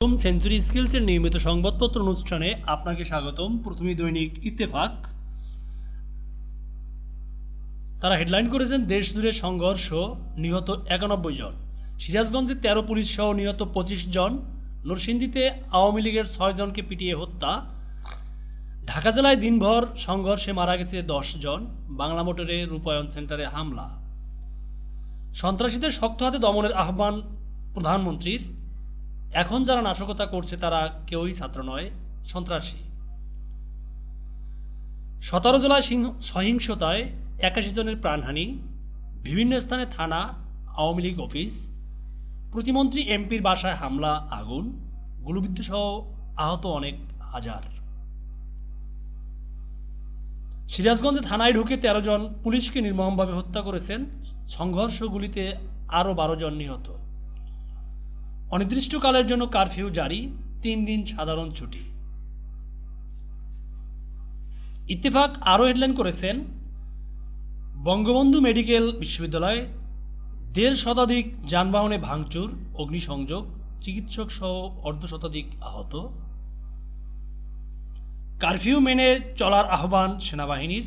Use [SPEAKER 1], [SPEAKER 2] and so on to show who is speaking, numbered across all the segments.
[SPEAKER 1] প্রথম সেঞ্চুরি স্কিলসের নিয়মিত সংবাদপত্র অনুষ্ঠানে আপনাকে স্বাগতম। প্রথমে দৈনিক ইত্তেফাক। তারা হেডলাইন করেছেন দেশ জুড়ে সংঘর্ষ, নিহত একানব্বই জন। সিরাজগঞ্জে তেরো পুলিশ সহ নিহত পঁচিশ জন। নরসিংদীতে আওয়ামী লীগের ছয় জনকে পিটিয়ে হত্যা। ঢাকা জেলায় দিনভর সংঘর্ষে মারা গেছে দশ জন। বাংলা মোটরে রূপায়ণ সেন্টারে হামলা। সন্ত্রাসীদের শক্ত হাতে দমনের আহ্বান প্রধানমন্ত্রীর। এখন যারা নাশকতা করছে, তারা কেউই ছাত্র নয়, সন্ত্রাসী। সতেরো জেলায় সিংহ- সহিংসতায় একাশি জনের প্রাণহানি, বিভিন্ন স্থানে থানা, আওয়ামী লীগ অফিস, প্রতিমন্ত্রী এমপির বাসায় হামলা, আগুন, গুলিবিদ্ধ সহ আহত অনেক হাজার। সিরাজগঞ্জে থানায় ঢুকে তেরো জন পুলিশকে নির্মমভাবে হত্যা করেছেন। সংঘর্ষগুলিতে আরও বারো জন নিহত। অনির্দিষ্টকালের জন্য কারফিউ জারি, তিন দিন সাধারণ ছুটি। ইত্তেফাক আরও হেডলাইন করেছেন বঙ্গবন্ধু মেডিকেল বিশ্ববিদ্যালয়, দেড় শতাধিক যানবাহনে ভাঙচুর, অগ্নিসংযোগ, চিকিৎসক সহ অর্ধ শতাধিক আহত। কারফিউ মেনে চলার আহ্বান সেনাবাহিনীর।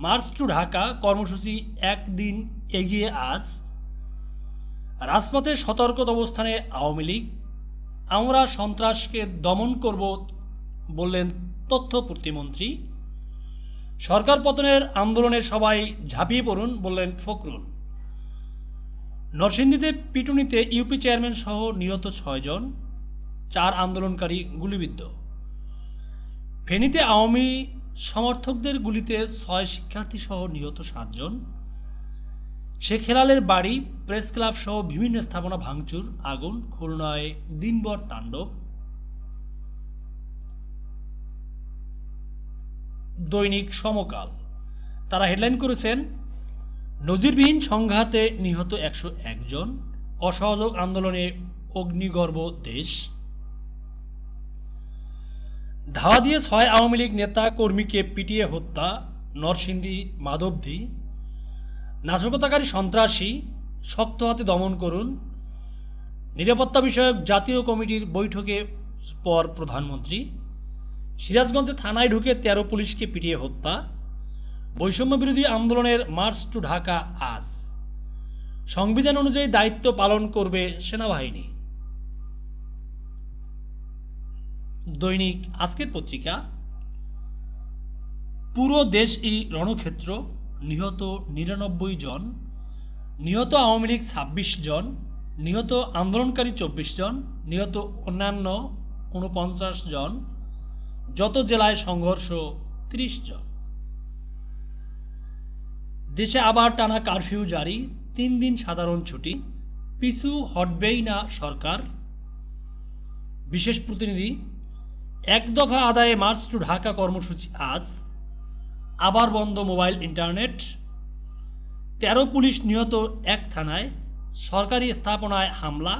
[SPEAKER 1] মার্চ টু ঢাকা কর্মসূচি একদিন এগিয়ে আজ। রাজপথে সতর্কত অবস্থানে আওয়ামী লীগ, আমরা সন্ত্রাসকে দমন করব বললেন তথ্য প্রতিমন্ত্রী। সরকার পতনের আন্দোলনে সবাই ঝাঁপিয়ে পড়ুন বললেন ফখরুল। নরসিংদীতে পিটুনিতে ইউপি চেয়ারম্যান সহ নিহত ছয়জন চার আন্দোলনকারী গুলিবিদ্ধ। ফেনীতে আওয়ামী সমর্থকদের গুলিতে ছয় শিক্ষার্থী সহ নিহত সাতজন শেখ হেলালের বাড়ি, প্রেস ক্লাব সহ বিভিন্ন স্থাপনা ভাঙচুর, আগুন, খুলনায় দিনভর তাণ্ডব। দৈনিক সমকাল। তারা হেডলাইন করেছেন, নজিরবিহীন সংঘাতে নিহত একশো একজন অসহযোগ আন্দোলনে অগ্নিগর্ভ দেশ। ধাওয়া দিয়ে ছয় আওয়ামী লীগ নেতা কর্মীকে পিটিয়ে হত্যা, নরসিংদী মাধবদী। নাশকতাকারী সন্ত্রাসী শক্ত হাতে দমন করুন। নিরাপত্তা বিষয়ক জাতীয় কমিটির বৈঠকে পর প্রধানমন্ত্রী, সিরাজগঞ্জে থানায় ঢুকে তেরো পুলিশকে পিটিয়ে হত্যা। বৈষম্য বিরোধী আন্দোলনের মার্চ টু ঢাকা আজ। সংবিধান অনুযায়ী দায়িত্ব পালন করবে সেনাবাহিনী। দৈনিক আজকের পত্রিকা, পুরো দেশই রণক্ষেত্র নিহত নিরানব্বই জন, নিহত আওয়ামী লীগ ছাব্বিশ জন, নিহত আন্দোলনকারী চব্বিশ জন, নিহত অন্যান্য উনপঞ্চাশ জন, যত জেলায় সংঘর্ষ, ত্রিশ জন। দেশে আবার টানা কারফিউ জারি, তিন দিন সাধারণ ছুটি, পিছু হটবেই না সরকার। বিশেষ প্রতিনিধি, এক দফা আদায়ে মার্চ টু ঢাকা কর্মসূচি আজ। আবার বন্ধ মোবাইল ইন্টারনেট। তেরো পুলিশ নিহত এক থানায়, সরকারি স্থাপনায় হামলা।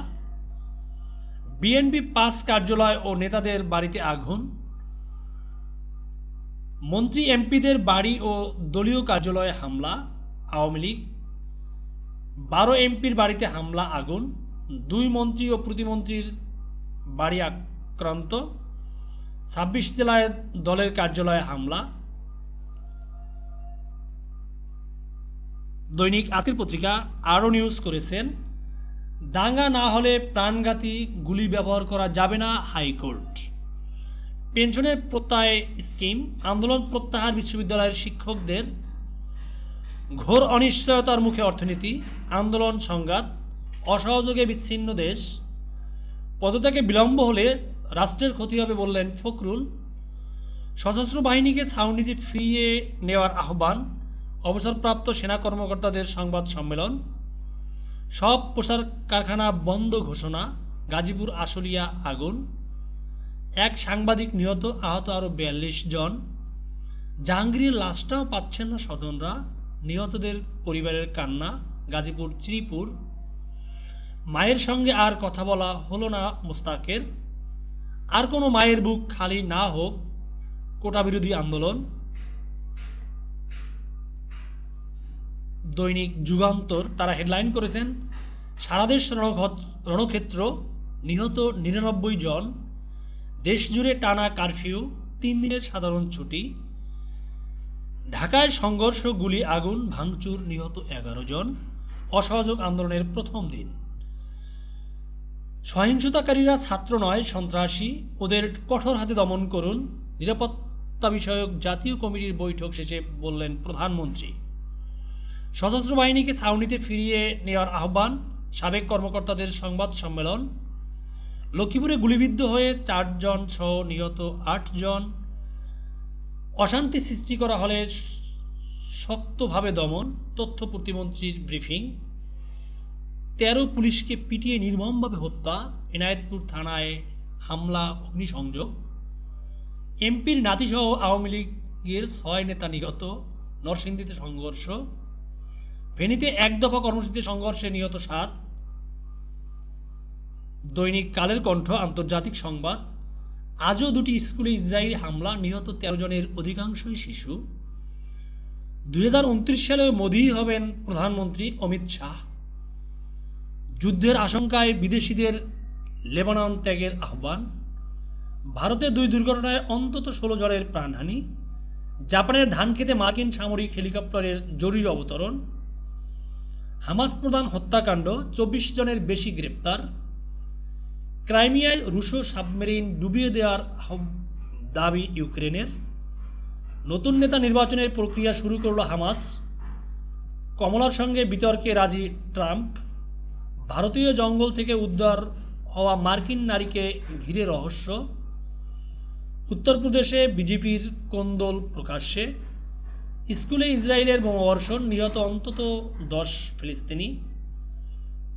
[SPEAKER 1] বিএনপি পাস কার্যালয় ও নেতাদের বাড়িতে আগুন। মন্ত্রী এমপিদের বাড়ি ও দলীয় কার্যালয়ে হামলা, আওয়ামী লীগ। বারো এমপির বাড়িতে হামলা, আগুন। দুই মন্ত্রী ও প্রতিমন্ত্রীর বাড়ি আক্রান্ত। ছাব্বিশ জেলায় দলের কার্যালয়ে হামলা। দৈনিক আজকের পত্রিকা আরও নিউজ করেছেন, দাঙ্গা না হলে প্রাণঘাতী গুলি ব্যবহার করা যাবে না হাইকোর্ট। পেনশনের প্রত্যয় স্কিম, আন্দোলন প্রত্যাহার বিশ্ববিদ্যালয়ের শিক্ষকদের, ঘোর অনিশ্চয়তার মুখে অর্থনীতি, আন্দোলন সংঘাত, অসহযোগে বিচ্ছিন্ন দেশ, পদত্যাগে বিলম্ব হলে রাষ্ট্রের ক্ষতি হবে বললেন ফখরুল। সশস্ত্র বাহিনীকে ছাউনিতে ফিরিয়ে নেওয়ার আহ্বান। অবসরপ্রাপ্ত সেনা কর্মকর্তাদের সংবাদ সম্মেলন, সব পোশাক কারখানা বন্ধ ঘোষণা, গাজীপুর আশুলিয়া আগুন, এক সাংবাদিক নিহত আহত আরও বিয়াল্লিশ জন, জাহাঙ্গীরের লাশটাও পাচ্ছেন না স্বজনরা, নিহতদের পরিবারের কান্না, গাজীপুর শ্রীপুর মায়ের সঙ্গে আর কথা বলা হলো না মুস্তাকের। আর কোনো মায়ের বুক খালি না হোক, কোটা বিরোধী আন্দোলন। দৈনিক যুগান্তর তারা হেডলাইন করেছেন, সারাদেশ রণক্ষেত্র, নিহত নিরানব্বই জন, দেশজুড়ে টানা কারফিউ তিন দিনের সাধারণ ছুটি, ঢাকায় সংঘর্ষ গুলি আগুন, ভাঙচুর, নিহত এগারো জন, অসহযোগ আন্দোলনের প্রথম দিন। সহিংসতাকারীরা ছাত্র নয়, সন্ত্রাসী, ওদের কঠোর হাতে দমন করুন, নিরাপত্তা বিষয়ক জাতীয় কমিটির বৈঠক শেষে বললেন প্রধানমন্ত্রী। সশস্ত্র বাহিনীকে ছাউনিতে ফিরিয়ে নেওয়ার আহ্বান, সাবেক কর্মকর্তাদের সংবাদ সম্মেলন। লক্ষ্মীপুরে গুলিবিদ্ধ হয়ে চারজন সহ নিহত আটজন। অশান্তি সৃষ্টি করা হলে শক্তভাবে দমন, তথ্য প্রতিমন্ত্রীর ব্রিফিং। তেরো পুলিশকে পিটিয়ে নির্মমভাবে হত্যা, এনায়েতপুর থানায় হামলা, অগ্নিসংযোগ। এমপির নাতিসহ আওয়ামী লীগের ছয় নেতা নিহত, নরসিংদীতে সংঘর্ষ। ফেনীতে এক দফা কর্মসূচিতে সংঘর্ষে নিহত সাত। দৈনিক কালের কণ্ঠ, আন্তর্জাতিক সংবাদ। আজও দুটি স্কুলে ইসরায়েলি হামলা, নিহত তেরো জনের অধিকাংশই শিশু। দুই হাজার উনত্রিশ সালে মোদিই হবেন প্রধানমন্ত্রী অমিত শাহ। যুদ্ধের আশঙ্কায় বিদেশিদের লেবানন ত্যাগের আহ্বান। ভারতে দুই দুর্ঘটনায় অন্তত ষোলো জনের প্রাণহানি। জাপানের ধান খেতে মার্কিন সামরিক হেলিকপ্টারের জরুরি অবতরণ। হামাস প্রধান হত্যাকাণ্ড, চব্বিশ জনের বেশি গ্রেপ্তার। ক্রাইমিয়ায় রুশো সাবমেরিন ডুবিয়ে দেওয়ার দাবি ইউক্রেনের। নতুন নেতা নির্বাচনের প্রক্রিয়া শুরু করল হামাস। কমলার সঙ্গে বিতর্কে রাজি ট্রাম্প। ভারতীয় জঙ্গল থেকে উদ্ধার হওয়া মার্কিন নারীকে ঘিরে রহস্য। উত্তরপ্রদেশে বিজেপির কোন্দল প্রকাশ্যে। স্কুলে ইসরায়েলের বোমাবর্ষণ নিহত অন্তত দশ ফিলিস্তিনি।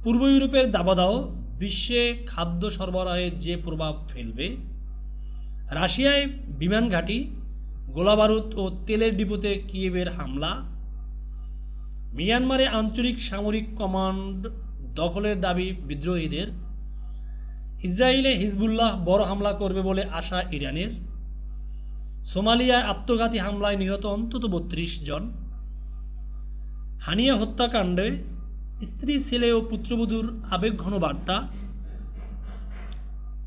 [SPEAKER 1] পূর্ব ইউরোপের দাবাদাহ বিশ্বে খাদ্য সরবরাহে যে প্রভাব ফেলবে, রাশিয়ায় বিমান ঘাঁটি, গোলাবারুদ ও তেলের ডিপোতে কিয়েবের হামলা, মিয়ানমারে আঞ্চলিক সামরিক কমান্ড দখলের দাবি বিদ্রোহীদের, ইসরায়েলে হিজবুল্লাহ বড় হামলা করবে বলে আশা ইরানের সোমালিয়ায় আত্মঘাতী হামলায় নিহত অন্তত বত্রিশ জন। হানিয়া হত্যাকাণ্ডে স্ত্রী, ছেলে ও পুত্রবধূর আবেগঘন বার্তা।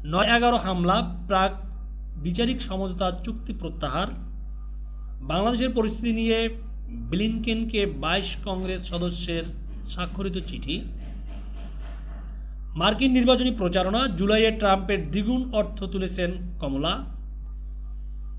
[SPEAKER 1] নয় এগারো হামলা, প্রাক বিচারিক সমঝোতা চুক্তি প্রত্যাহার। বাংলাদেশের পরিস্থিতি নিয়ে ব্লিনকেনকে বাইশ কংগ্রেস সদস্যের স্বাক্ষরিত চিঠি। মার্কিন নির্বাচনী প্রচারণা, জুলাইয়ে ট্রাম্পের দ্বিগুণ অর্থ তুলেছেন কমলা।